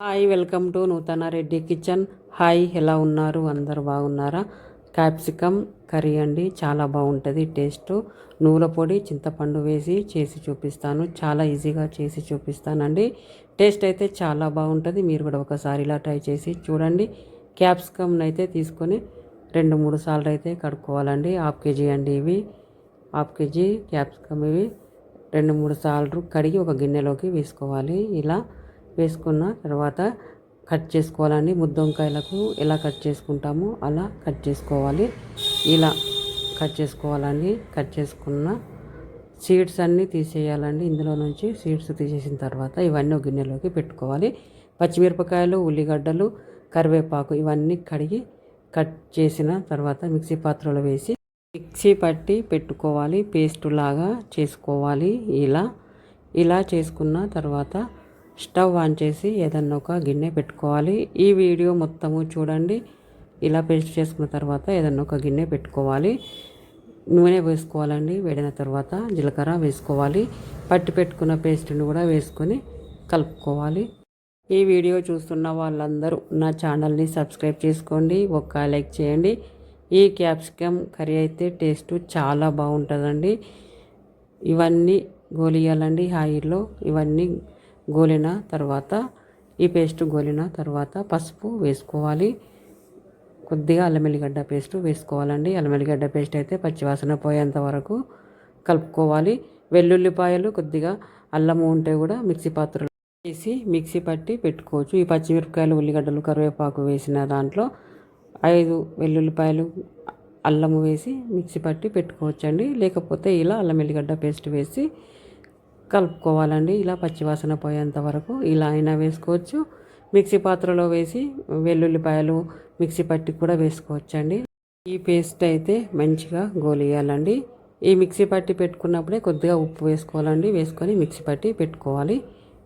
Hi welcome to నూతన Reddy kitchen. Hi ఎలా ఉన్నారు? అందరు బాగున్నారా? క్యాప్సికమ్ కర్రీ అండి. చాలా బాగుంటుంది టేస్ట్. నూనె పొడి చింతపండు వేసి చేసి చూపిస్తాను. చాలా ఈజీగా చేసి చూపిస్తానండి. టేస్ట్ అయితే చాలా బాగుంటుంది. మీరు కూడా ఒకసారి ఇలా ట్రై చేసి చూడండి. క్యాప్సికమ్ని అయితే తీసుకొని రెండు మూడు సార్లు అయితే కడుక్కోవాలండి. హాఫ్ కేజీ అండి ఇవి. హాఫ్ కేజీ క్యాప్సికమ్ ఇవి. రెండు మూడు సార్లు కడిగి ఒక గిన్నెలోకి వేసుకోవాలి. ఇలా వేసుకున్న తర్వాత కట్ చేసుకోవాలండి. ముద్దొంకాయలకు ఎలా కట్ చేసుకుంటామో అలా కట్ చేసుకోవాలి. ఇలా కట్ చేసుకోవాలండి. కట్ చేసుకున్న సీడ్స్ అన్నీ తీసేయాలండి. ఇందులో నుంచి సీడ్స్ తీసేసిన తర్వాత ఇవన్నీ ఒక గిన్నెలోకి పెట్టుకోవాలి. పచ్చిమిరపకాయలు ఉల్లిగడ్డలు కరివేపాకు ఇవన్నీ కడిగి కట్ చేసిన తర్వాత మిక్సీ పాత్రలో వేసి మిక్సీ పట్టి పెట్టుకోవాలి. పేస్ట్ లాగా చేసుకోవాలి. ఇలా ఇలా చేసుకున్న తర్వాత స్టవ్ ఆన్ చేసి ఏదన్నా ఒక గిన్నె పెట్టుకోవాలి. ఈ వీడియో మొత్తము చూడండి. ఇలా పేస్ట్ చేసుకున్న తర్వాత ఏదన్నా ఒక గిన్నె పెట్టుకోవాలి. నూనె వేసుకోవాలండి. వేడిన తర్వాత జీలకర్ర వేసుకోవాలి. పట్టి పెట్టుకున్న పేస్ట్ని కూడా వేసుకొని కలుపుకోవాలి. ఈ వీడియో చూస్తున్న వాళ్ళందరూ నా ఛానల్ని సబ్స్క్రైబ్ చేసుకోండి. ఒక్క లైక్ చేయండి. ఈ క్యాప్సికమ్ కర్రీ అయితే టేస్ట్ చాలా బాగుంటుందండి. ఇవన్నీ గోలియాలండి. ఆయిల్లో ఇవన్నీ గోలిన తర్వాత ఈ పేస్ట్ గోలిన తర్వాత పసుపు వేసుకోవాలి. కొద్దిగా అల్లమెల్లిగడ్డ పేస్ట్ వేసుకోవాలండి. అల్లమెల్లిగడ్డ పేస్ట్ అయితే పచ్చివాసన పోయేంత వరకు కలుపుకోవాలి. వెల్లుల్లిపాయలు కొద్దిగా అల్లము ఉంటే కూడా మిక్సీ పాత్రలో వేసి మిక్సీ పట్టి పెట్టుకోవచ్చు. ఈ పచ్చిమిరపకాయలు ఉల్లిగడ్డలు కరివేపాకు వేసిన దాంట్లో ఐదు వెల్లుల్లిపాయలు అల్లము వేసి మిక్సీ పట్టి పెట్టుకోవచ్చండి. లేకపోతే ఇలా అల్లం ఎల్లిగడ్డ పేస్ట్ వేసి కలుపుకోవాలండి. ఇలా పచ్చివాసన పోయేంత వరకు ఇలా అయినా వేసుకోవచ్చు. మిక్సీ పాత్రలో వేసి వెల్లుల్లిపాయలు మిక్సీ పట్టి కూడా వేసుకోవచ్చండి. ఈ పేస్ట్ అయితే మంచిగా గోలియాలండి. ఈ మిక్సీ పట్టి పెట్టుకున్నప్పుడే కొద్దిగా ఉప్పు వేసుకోవాలండి. వేసుకొని మిక్సీ పట్టి పెట్టుకోవాలి.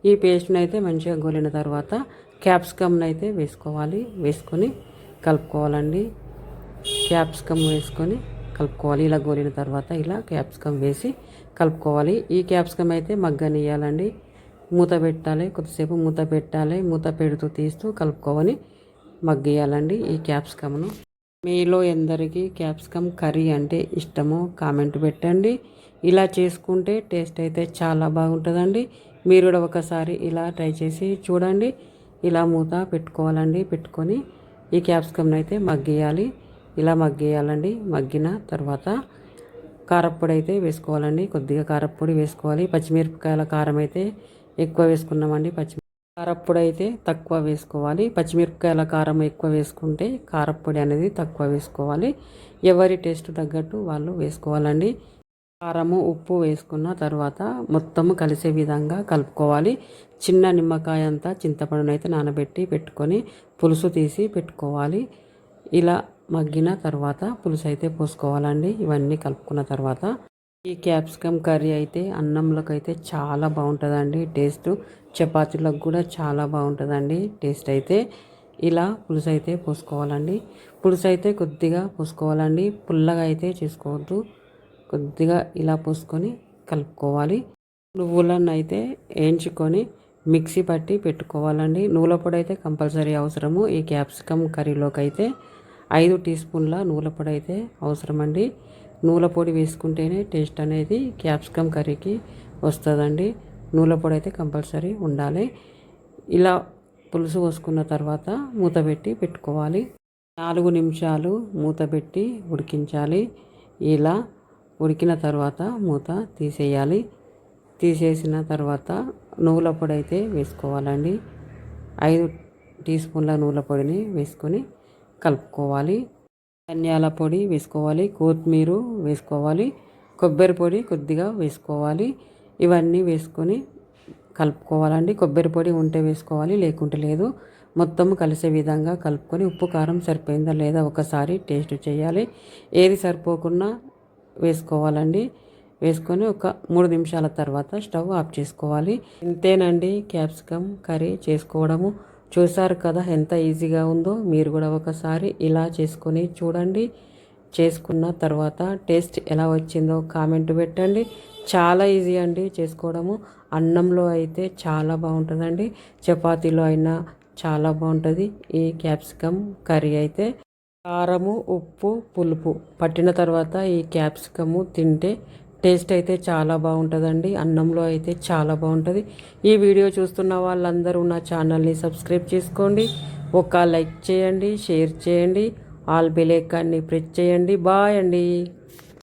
ఈ పేస్ట్ని అయితే మంచిగా గోలిన తర్వాత క్యాప్సికమ్ని అయితే వేసుకోవాలి. వేసుకొని కలుపుకోవాలండి. క్యాప్సికమ్ వేసుకొని కలుపుకోవాలి. ఇలా గోలిన తర్వాత ఇలా క్యాప్సికమ్ వేసి కలుపుకోవాలి. ఈ క్యాప్సికమ్ అయితే మగ్గనియాలండి మూత పెట్టాలి. కొద్దిసేపు మూత పెట్టాలి. మూత పెడుతూ తీస్తూ కలుపుకోవాలి మగ్గేయాలండి ఈ క్యాప్సికమ్ను. మీలో ఎందరికీ క్యాప్సికమ్ కర్రీ అంటే ఇష్టమో కామెంట్ పెట్టండి. ఇలా చేసుకుంటే టేస్ట్ అయితే చాలా బాగుంటుందండి. మీరు కూడా ఒకసారి ఇలా ట్రై చేసి చూడండి. ఇలా మూత పెట్టుకోవాలండి. పెట్టుకొని ఈ క్యాప్సికమ్ని అయితే మగ్గేయాలి. ఇలా మగ్గేయాలండి. మగ్గిన తర్వాత కారప్పొడి అయితే వేసుకోవాలండి. కొద్దిగా కారప్పొడి వేసుకోవాలి. పచ్చిమిరపకాయల కారం అయితే ఎక్కువ వేసుకున్నామండి. పచ్చి కారప్పొడి అయితే తక్కువ వేసుకోవాలి. పచ్చిమిరపకాయల కారం ఎక్కువ వేసుకుంటే కారప్పొడి అనేది తక్కువ వేసుకోవాలి. ఎవరి టేస్ట్ తగ్గట్టు వాళ్ళు వేసుకోవాలండి. కారము ఉప్పు వేసుకున్న తర్వాత మొత్తము కలిసే విధంగా కలుపుకోవాలి. చిన్న నిమ్మకాయ అంతా చింతపండునైతే నానబెట్టి పెట్టుకొని పులుసు తీసి పెట్టుకోవాలి. ఇలా మగ్గిన తర్వాత పులుసు అయితే పోసుకోవాలండి. ఇవన్నీ కలుపుకున్న తర్వాత ఈ క్యాప్సికమ్ కర్రీ అయితే అన్నంలోకి అయితే చాలా బాగుంటుందండి. టేస్ట్ చపాతీలకు కూడా చాలా బాగుంటుందండి. టేస్ట్ అయితే ఇలా పులుసు అయితే పోసుకోవాలండి. పులుసు అయితే కొద్దిగా పోసుకోవాలండి. పుల్లగా అయితే చేసుకోవద్దు. కొద్దిగా ఇలా పోసుకొని కలుపుకోవాలి. నువ్వులను అయితే వేయించుకొని మిక్సీ పట్టి పెట్టుకోవాలండి. నువ్వుల పొడి అయితే కంపల్సరీ అవసరము. ఈ క్యాప్సికమ్ కర్రీలోకి అయితే ఐదు టీ స్పూన్ల నూల పొడి అయితే అవసరమండి. నూల పొడి వేసుకుంటేనే టేస్ట్ అనేది క్యాప్సికమ్ కర్రీకి వస్తుందండి. నూల పొడి అయితే కంపల్సరీ ఉండాలి. ఇలా పులుసు పోసుకున్న తర్వాత మూత పెట్టి పెట్టుకోవాలి. నాలుగు నిమిషాలు మూత పెట్టి ఉడికించాలి. ఇలా ఉడికిన తర్వాత మూత తీసేయాలి. తీసేసిన తర్వాత నువ్వుల పొడి అయితే వేసుకోవాలండి. ఐదు టీ స్పూన్ల నువ్వుల పొడిని వేసుకొని కలుపుకోవాలి. ధనియాల పొడి వేసుకోవాలి కొత్తిమీర వేసుకోవాలి కొబ్బరి పొడి కొద్దిగా వేసుకోవాలి. ఇవన్నీ వేసుకొని కలుపుకోవాలండి. కొబ్బరి పొడి ఉంటే వేసుకోవాలి లేకుంటే లేదు. మొత్తం కలిసే విధంగా కలుపుకొని ఉప్పు కారం సరిపోయిందా లేదా ఒకసారి టేస్ట్ చేయాలి. ఏది సరిపోకుండా వేసుకోవాలండి. వేసుకొని ఒక మూడు నిమిషాల తర్వాత స్టవ్ ఆఫ్ చేసుకోవాలి. ఇంతేనండి. క్యాప్సికమ్ కర్రీ చేసుకోవడము. చూసారు కదా ఎంత ఈజీగా ఉందో. మీరు కూడా ఒకసారి ఇలా చేసుకొని చూడండి. చేసుకున్న తర్వాత టేస్ట్ ఎలా వచ్చిందో కామెంట్ పెట్టండి. చాలా ఈజీ అండి చేసుకోవడము. అన్నంలో అయితే చాలా బాగుంటుందండి. చపాతీలో అయినా చాలా బాగుంటుంది. ఈ క్యాప్సికమ్ కర్రీ అయితే కారము ఉప్పు పులుపు పట్టిన తర్వాత ఈ క్యాప్సికము తింటే టేస్ట్ అయితే చాలా బాగుంటుందండి. అన్నంలో అయితే చాలా బాగుంటుంది. ఈ వీడియో చూస్తున్న వాళ్ళందరూ నా ఛానల్ని సబ్స్క్రైబ్ చేసుకోండి. ఒక లైక్ చేయండి షేర్ చేయండి. ఆల్ బెల్ ఐకాన్ని ప్రెస్ చేయండి. బాయ్ అండి.